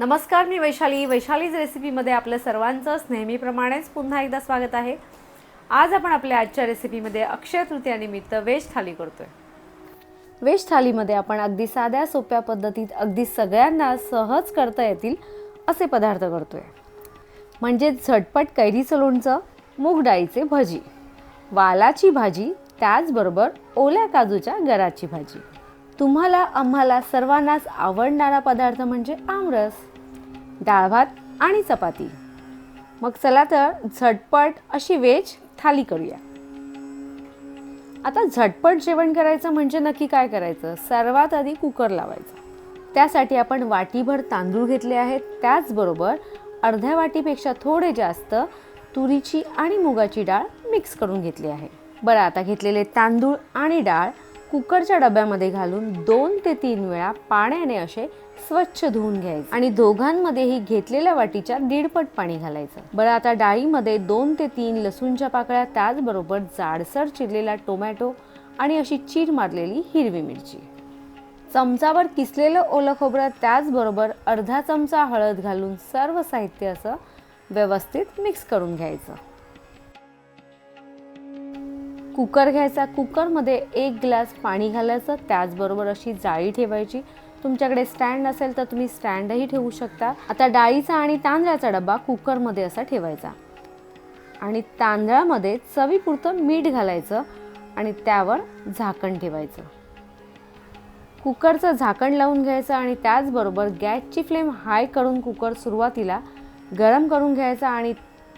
नमस्कार मी वैशाली. वैशालीज रेसिपीमध्ये आपलं सर्वांचंच नेहमीप्रमाणेच पुन्हा एकदा स्वागत आहे. आज आपण आपल्या आजच्या रेसिपीमध्ये अक्षय तृतीयानिमित्त वेज थाली करतोय. वेज थालीमध्ये आपण अगदी साध्या सोप्या पद्धतीत अगदी सगळ्यांना सहज करता येतील असे पदार्थ करतोय. म्हणजे झटपट कैरीचं लोणचं मूग डाळीचे भजी. वालाची भाजी त्याचबरोबर ओल्या काजूच्या गराची भाजी. तुम्हाला आम्हाला सर्वांनाच आवडणारा पदार्थ म्हणजे आमरस. डाळ भात आणि चपाती. मग चला तर झटपट अशी वेज थाली करूया. आता झटपट जेवण करायचं म्हणजे नक्की काय करायचं? सर्वात आधी कुकर लावायचा. त्यासाठी आपण वाटीभर तांदूळ घेतले आहेत. त्याचबरोबर अर्ध्या वाटीपेक्षा थोडे जास्त तुरीची आणि मुगाची डाळ मिक्स करून घेतली आहे. बरं आता घेतलेले तांदूळ आणि डाळ कुकरच्या डब्यामध्ये घालून दोन ते तीन वेळा पाण्याने असे स्वच्छ धुवून घ्यायचे. आणि दोघांमध्येही घेतलेल्या वाटीच्या दीडपट पाणी घालायचं. बरं आता डाळीमध्ये दोन ते तीन लसूणच्या पाकळ्या त्याचबरोबर जाडसर चिरलेला टोमॅटो आणि अशी चीर मारलेली हिरवी मिरची. चमचावर किसलेलं ओलं खोबरं त्याचबरोबर अर्धा चमचा हळद घालून सर्व साहित्य असं व्यवस्थित मिक्स करून घ्यायचं. कुकर घ्यायचा. कुकरमध्ये एक ग्लास पाणी घालायचं. त्याचबरोबर अशी जाळी ठेवायची. तुमच्याकडे स्टँड असेल तर तुम्ही स्टँडही ठेवू शकता. आता डाळीचा आणि तांदळाचा डबा कुकरमध्ये असा ठेवायचा. आणि तांदळामध्ये चवीपुरतं मीठ घालायचं आणि त्यावर झाकण ठेवायचं. कुकरचं झाकण लावून घ्यायचं आणि त्याचबरोबर गॅसची फ्लेम हाय करून कुकर सुरुवातीला गरम करून घ्यायचा आणि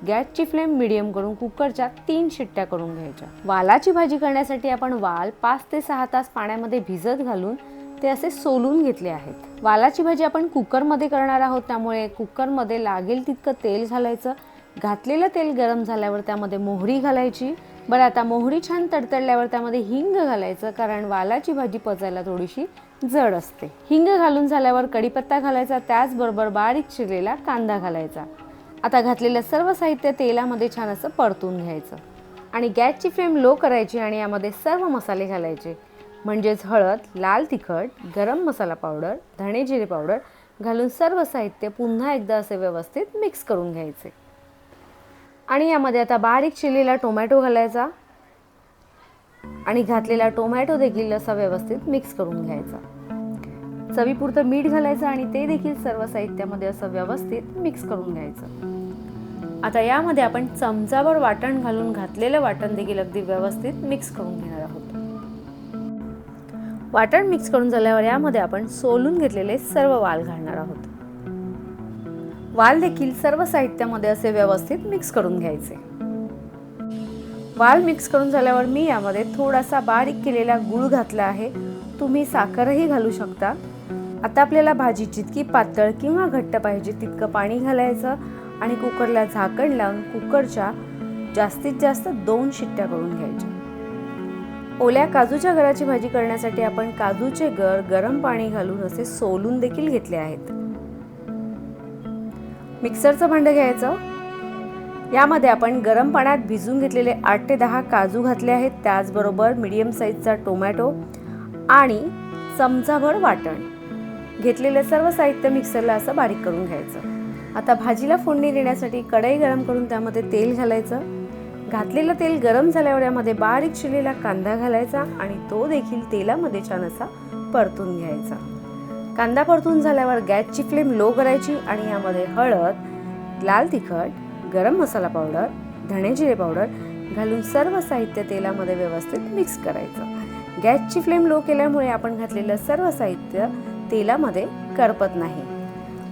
गॅसची फ्लेम मिडियम करून कुकरच्या तीन शिट्ट्या करून घ्यायच्या. वालाची भाजी करण्यासाठी आपण वाल पाच ते सहा तास पाण्यामध्ये भिजत घालून ते असे सोलून घेतले आहेत. वालाची भाजी आपण कुकरमध्ये करणार आहोत त्यामुळे कुकरमध्ये लागेल तितकं तेल घालायचं. घातलेलं तेल गरम झाल्यावर त्यामध्ये मोहरी घालायची. बरं आता मोहरी छान तडतडल्यावर त्यामध्ये हिंग घालायचं कारण वालाची भाजी पचायला थोडीशी जड असते. हिंग घालून झाल्यावर कढीपत्ता घालायचा त्याचबरोबर बारीक चिरलेला कांदा घालायचा. आता घातलेलं सर्व साहित्य तेलामध्ये छान असं परतून घ्यायचं. आणि गॅसची फ्लेम लो करायची आणि यामध्ये सर्व मसाले घालायचे. म्हणजेच हळद लाल तिखट गरम मसाला पावडर धणे जिरे पावडर घालून सर्व साहित्य पुन्हा एकदा असे व्यवस्थित मिक्स करून घ्यायचे. आणि यामध्ये आता बारीक चिरलेला टोमॅटो घालायचा. आणि घातलेला टोमॅटो देखील असा व्यवस्थित मिक्स करून घ्यायचा. चवीपुरतं मीठ घालायचं आणि ते देखील सर्व साहित्यामध्ये असं व्यवस्थित मिक्स करून घ्यायचं. आता यामध्ये आपण चमचावर वाटण घालून घातलेलं वाटण देखील अगदी व्यवस्थित मिक्स करून घेणार आहोत. वाटण मिक्स करून झाल्यावर यामध्ये आपण सोलून घेतलेले सर्व वाल घालणार आहोत. वाल देखील सर्व साहित्यामध्ये असे व्यवस्थित मिक्स करून घ्यायचे. वाल मिक्स करून झाल्यावर मी यामध्ये थोडासा बारीक केलेला गूळ घातला आहे. तुम्ही साखरही घालू शकता. आता आपल्याला भाजी जितकी पातळ किंवा घट्ट पाहिजे तितकं पाणी घालायचं आणि कुकरला झाकण लावून कुकरच्या जास्तीत जास्त दोन शिट्ट्या करून घ्यायच्या. ओल्या काजूच्या गराची भाजी करण्यासाठी आपण काजूचे गर गरम पाणी घालून असे सोलून देखील घेतले आहेत. मिक्सरचं भांडं घ्यायचं. यामध्ये आपण गरम पाण्यात भिजून घेतलेले आठ ते दहा काजू घातले आहेत. त्याचबरोबर मीडियम साईजचा टोमॅटो आणि चमचाभर वाटण. घेतलेलं सर्व साहित्य मिक्सरला असं बारीक करून घ्यायचं. आता भाजीला फोडणी देण्यासाठी कढई गरम करून त्यामध्ये तेल घालायचं. घातलेलं तेल गरम झाल्यावर यामध्ये बारीक चिरलेला कांदा घालायचा आणि तो देखील तेलामध्ये छान असा परतून घ्यायचा. कांदा परतून झाल्यावर गॅसची फ्लेम लो करायची आणि यामध्ये हळद लाल तिखट गरम मसाला पावडर धणे जिरे पावडर घालून सर्व साहित्य तेलामध्ये व्यवस्थित मिक्स करायचं. गॅसची फ्लेम लो केल्यामुळे आपण घातलेलं सर्व साहित्य तेलामध्ये करपत नाही.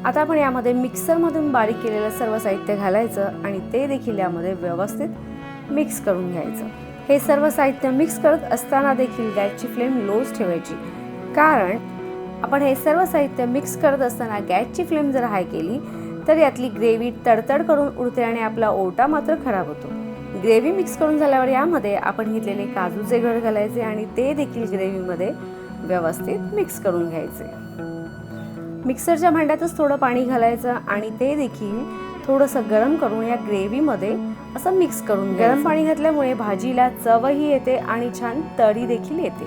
आता आपण यामध्ये मिक्सरमधून बारीक केलेलं सर्व साहित्य घालायचं आणि ते देखील यामध्ये व्यवस्थित मिक्स करून घ्यायचं. हे सर्व साहित्य मिक्स करत असताना देखील गॅसची फ्लेम लोच ठेवायची. कारण आपण हे सर्व साहित्य मिक्स करत असताना गॅसची फ्लेम जर हाय केली तर यातली ग्रेव्ही तडतड करून उडते आणि आपला ओटा मात्र खराब होतो. ग्रेव्ही मिक्स करून झाल्यावर यामध्ये आपण घेतलेले काजूचे घड घालायचे आणि ते देखील ग्रेव्हीमध्ये व्यवस्थित मिक्स करून घ्यायचे. मिक्सरच्या भांड्यातच थोडं पाणी घालायचं आणि ते देखील थोडंसं गरम करून या ग्रेव्हीमध्ये असं मिक्स करून गरम पाणी घातल्यामुळे भाजीला चवही येते आणि छान तरी देखील येते.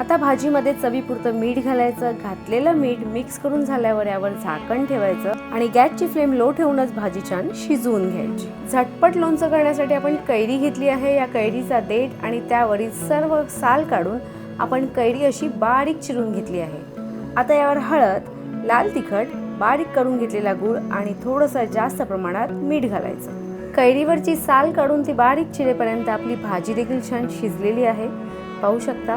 आता भाजीमध्ये चवीपुरतं मीठ घालायचं घातलेलं मीठ मिक्स करून झाल्यावर यावर झाकण ठेवायचं आणि गॅसची फ्लेम लो ठेवूनच भाजी छान शिजवून घ्यायची. झटपट लोणचं करण्यासाठी आपण कैरी घेतली आहे. या कैरीचा देठ आणि त्यावरील सर्व साल काढून आपण कैरी अशी बारीक चिरून घेतली आहे. आता यावर हळद लाल तिखट बारीक करून घेतलेला गूळ आणि थोडंसं जास्त प्रमाणात मीठ घालायचं. कैरीवरची साल काढून ती बारीक चिरेपर्यंत आपली भाजी देखील छान शिजलेली आहे. पाहू शकता?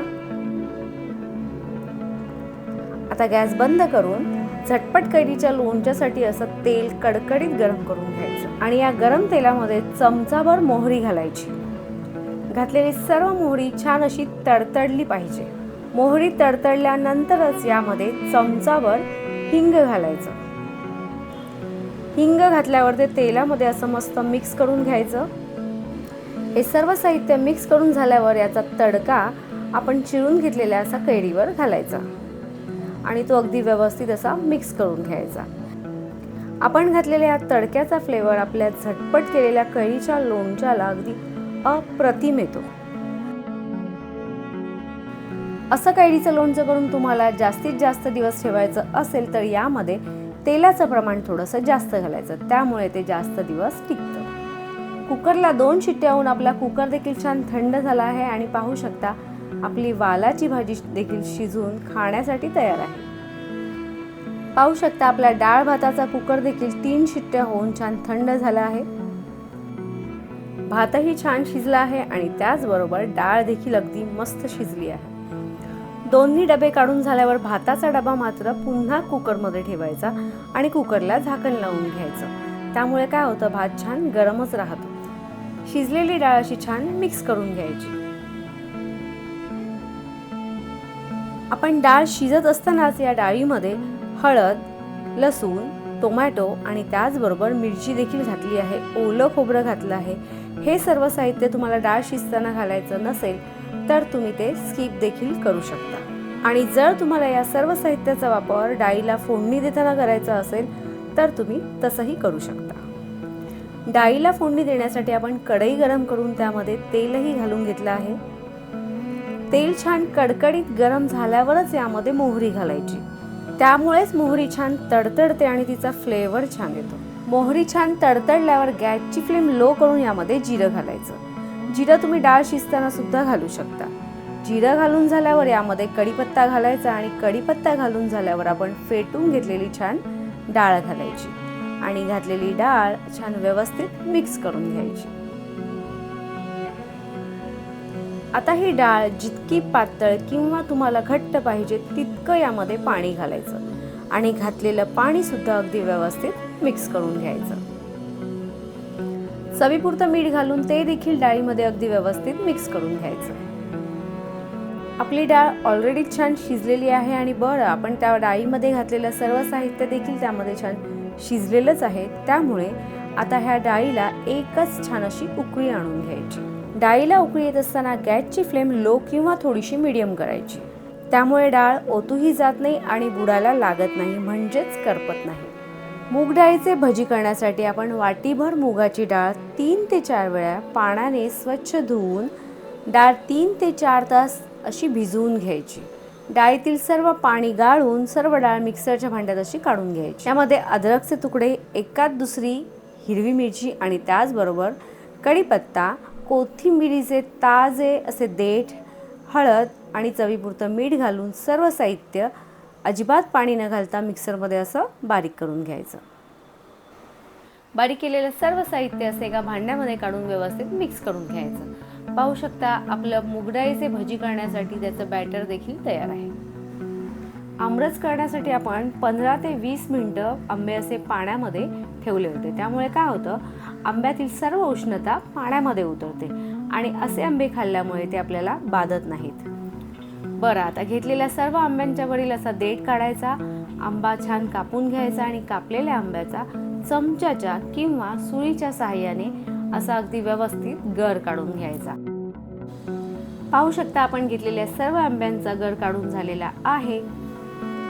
आता गॅस बंद करून झटपट कैरीच्या लोणच्यासाठी असं तेल कडकडीत गरम करून घ्यायचं आणि या गरम तेलामध्ये चमचाभर मोहरी घालायची. घातलेली सर्व मोहरी छान अशी तडतडली पाहिजे. मोहरी तडतडल्यानंतरच यामध्ये चमचावर हिंग घालायचं. हिंग घातल्यावर ते तेलामध्ये असं मस्त मिक्स करून घ्यायचं. हे सर्व साहित्य मिक्स करून झाल्यावर याचा तडका आपण चिरून घेतलेल्या असा कैरीवर घालायचा. आणि तो अगदी व्यवस्थित असा मिक्स करून घ्यायचा. आपण घातलेल्या या तडक्याचा फ्लेवर आपल्या झटपट केलेल्या कैरीच्या लोणच्याला अगदी अप्रतिम येतो. असं कैरीचं लोणचं करून तुम्हाला जास्तीत जास्त दिवस ठेवायचं असेल तर यामध्ये तेलाचं प्रमाण थोडंसं जास्त घालायचं. त्यामुळे ते जास्त दिवस टिकतं. कुकरला दोन शिट्ट्या होऊन आपला कुकर देखील छान थंड झाला आहे आणि पाहू शकता आपली वालाची भाजी देखील शिजून खाण्यासाठी तयार आहे. पाहू शकता आपल्या डाळ भाताचा कुकर देखील तीन शिट्ट्या होऊन छान थंड झाला आहे. भातही छान शिजला आहे आणि त्याचबरोबर डाळ देखील अगदी मस्त शिजली आहे. दोन्ही डबे काढून झाल्यावर भाताचा डबा मात्र पुन्हा कुकरमध्ये ठेवायचा आणि कुकरला झाकण लावून घ्यायचं. त्यामुळे काय होतं भात छान गरमच राहतो. शिजलेली डाळ अशी छान मिक्स करून घ्यायची. आपण डाळ शिजत असतानाच या डाळीमध्ये हळद लसूण टोमॅटो आणि त्याचबरोबर मिरची देखील घातली आहे. ओलं खोबरं घातलं आहे. हे सर्व साहित्य तुम्हाला डाळ शिजताना घालायचं नसेल तर तुम्ही ते स्किप देखील करू शकता. आणि जर तुम्हाला या सर्व साहित्याचा वापर डाळीला फोडणी देताना करायचा असेल तर तुम्ही तसंही करू शकता. डाळीला फोडणी देण्यासाठी आपण कढई गरम करून त्यामध्ये तेलही घालून घेतलं आहे. तेल छान कडकडीत गरम झाल्यावरच यामध्ये मोहरी घालायची. त्यामुळेच मोहरी छान तडतडते आणि तिचा फ्लेवर छान येतो. मोहरी छान तडतडल्यावर गॅसची फ्लेम लो करून यामध्ये जिरं घालायचं. जिरं तुम्ही डाळ शिजताना सुद्धा घालू शकता. जिरं घालून झाल्यावर यामध्ये कढीपत्ता घालायचा आणि कढीपत्ता घालून झाल्यावर आपण फेटून घेतलेली छान डाळ घालायची आणि घातलेली डाळ छान व्यवस्थित मिक्स करून घ्यायची. आता ही डाळ जितकी पातळ किंवा तुम्हाला घट्ट पाहिजे तितकं यामध्ये पाणी घालायचं आणि घातलेलं पाणी सुद्धा अगदी व्यवस्थित मिक्स करून घ्यायचं. चवीपुरतं मीठ घालून ते देखील डाळीमध्ये अगदी व्यवस्थित मिक्स करून घ्यायचं. आपली डाळ ऑलरेडी छान शिजलेली आहे आणि बरं आपण त्या डाळीमध्ये घातलेलं सर्व साहित्य देखील त्यामध्ये छान शिजलेलंच आहे. त्यामुळे आता ह्या डाळीला एकच छान अशी उकळी आणून घ्यायची. डाळीला उकळी येत असताना गॅसची फ्लेम लो किंवा थोडीशी मिडियम करायची. त्यामुळे डाळ ओतूही जात नाही आणि बुडाला लागत नाही म्हणजेच करपत नाही. मूग डाळीचे भजी करण्यासाठी आपण वाटीभर मुगाची डाळ तीन ते चार वेळा पाण्याने स्वच्छ धुवून डाळ तीन ते चार तास अशी भिजवून घ्यायची. डाळीतील सर्व पाणी गाळून सर्व डाळ मिक्सरच्या भांड्यात अशी काढून घ्यायची. त्यामध्ये अद्रकचे तुकडे एकात दुसरी हिरवी मिरची आणि त्याचबरोबर कढीपत्ता कोथिंबिरीचे ताजे असे देठ हळद आणि चवीपुरतं मीठ घालून सर्व साहित्य अजिबात पाणी न घालता मिक्सरमध्ये असं बारीक करून घ्यायचं. बारीक केलेलं सर्व साहित्य असे एका भांड्यामध्ये काढून व्यवस्थित मिक्स करून घ्यायचं. पाहू शकता आपलं मुगडाईचे भजी करण्यासाठी त्याचं बॅटर देखील तयार आहे. आमरस करण्यासाठी आपण पंधरा ते वीस मिनटं आंबे असे पाण्यामध्ये ठेवले होते. त्यामुळे काय होतं? आंब्यातील सर्व उष्णता पाण्यामध्ये उतरते आणि असे आंबे खाल्ल्यामुळे ते आपल्याला बाधत नाहीत. बरं आता घेतलेल्या सर्व आंब्यांच्या वरील असा देठ काढायचा आंबा छान कापून घ्यायचा आणि कापलेल्या आंब्याचा चमच्याच्या किंवा सुईच्या सहाय्याने असा अगदी व्यवस्थित गर काढून घ्यायचा. पाहू शकता आपण घेतलेल्या सर्व आंब्यांचा गर काढून झालेला आहे.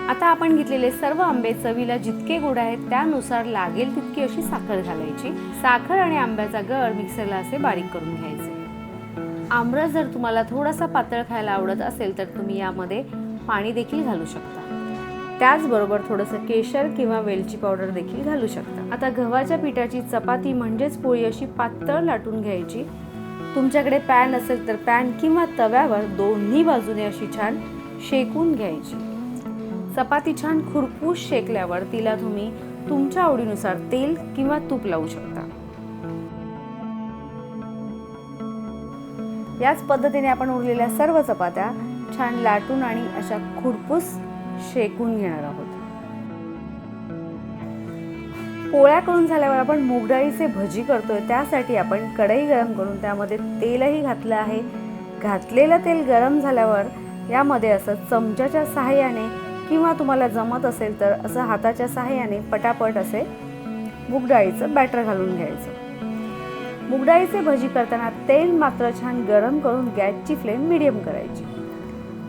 आता आपण घेतलेले सर्व आंबे चवीला जितके गोड आहेत त्यानुसार लागेल तितकी अशी साखर घालायची. साखर आणि आंब्याचा गर मिक्सरला असे बारीक करून घ्यायचे. आमरस जर तुम्हाला थोडासा पातळ खायला आवडत असेल तर तुम्ही यामध्ये पाणी देखील घालू शकता. त्याचबरोबर थोडंसं केशर किंवा वेलची पावडर देखील घालू शकता. आता गव्हाच्या पिठाची चपाती म्हणजेच पोळी अशी पातळ लाटून घ्यायची. तुमच्याकडे पॅन असेल तर पॅन किंवा तव्यावर दोन्ही बाजूने अशी छान शेकून घ्यायची. चपाती छान खुरपूस शेकल्यावर तिला तुम्ही तुमच्या आवडीनुसार तेल किंवा तूप लावू शकता. याच पद्धतीने आपण उरलेल्या सर्व चपात्या छान लाटून आणि अशा खुरपूस शेकून घेणार आहोत. पोळ्या करून झाल्यावर आपण मूगडाळीचे भजी करतोय त्यासाठी आपण कढई गरम करून त्यामध्ये तेलही घातलं आहे. घातलेलं तेल गरम झाल्यावर यामध्ये असं चमच्याच्या सहाय्याने किंवा तुम्हाला जमत असेल तर असं हाताच्या सहाय्याने पटापट असे मूगडाळीचं बॅटर घालून घ्यायचं. मुगडाळीचे भजी करताना तेल मात्र छान गरम करून गॅसची फ्लेम मिडियम करायची.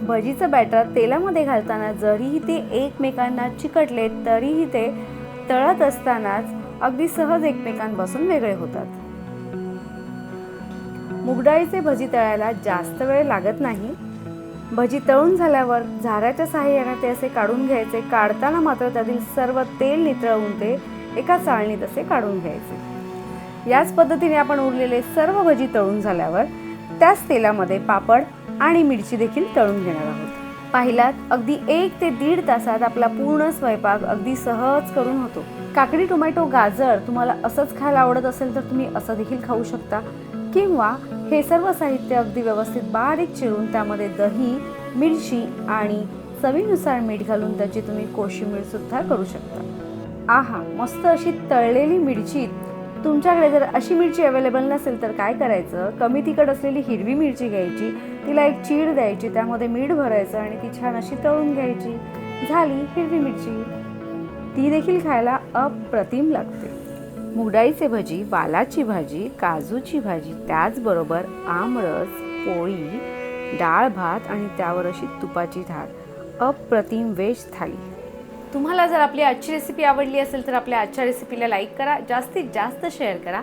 भजीचं बॅटर तेलामध्ये घालताना जरीही ते एकमेकांना चिकटले तरीही ते तळत असतानाच अगदी सहज एकमेकांपासून वेगळे होतात. मुगडाळीचे भजी तळायला जास्त वेळ लागत नाही. भजी तळून झाल्यावर झाऱ्याच्या सहाय्याने ते असे काढून घ्यायचे. काढताना मात्र त्यातील सर्व तेल नितळवून ते एका चाळणीत असे काढून घ्यायचे. याच पद्धतीने आपण उरलेले सर्व भजी तळून झाल्यावर त्याच तेलामध्ये पापड आणि मिरची देखील तळून घेणार आहोत. पाहिलात अगदी एक ते दीड तासात आपला पूर्ण स्वयंपाक अगदी सहज करून होतो. काकडी टोमॅटो गाजर तुम्हाला असंच खायला आवडत असेल तर तुम्ही असं देखील खाऊ शकता. किंवा हे सर्व साहित्य अगदी व्यवस्थित बारीक चिरून त्यामध्ये दही मिरची आणि चवीनुसार मीठ घालून त्याची तुम्ही कोशिंबीर सुद्धा करू शकता. आहा मस्त अशी तळलेली मिरची. तुमच्याकडे जर अशी मिरची अवेलेबल नसेल तर काय करायचं? कमी तिखट असलेली हिरवी मिरची घ्यायची. तिला एक चीड द्यायची त्यामध्ये मीठ भरायचं आणि ती छान अशी तळून घ्यायची. झाली हिरवी मिरची. ती देखील खायला अप्रतिम लागते. मुगडाईचे भजी वालाची भाजी काजूची भाजी त्याचबरोबर आमरस पोळी डाळ भात आणि त्यावर अशी तुपाची धार अप्रतिम वेज थाळी. तुम्हाला जर आपली आजची रेसिपी आवडली असेल तर आपल्या आजच्या रेसिपीला लाईक करा. जास्तीत जास्त शेअर करा.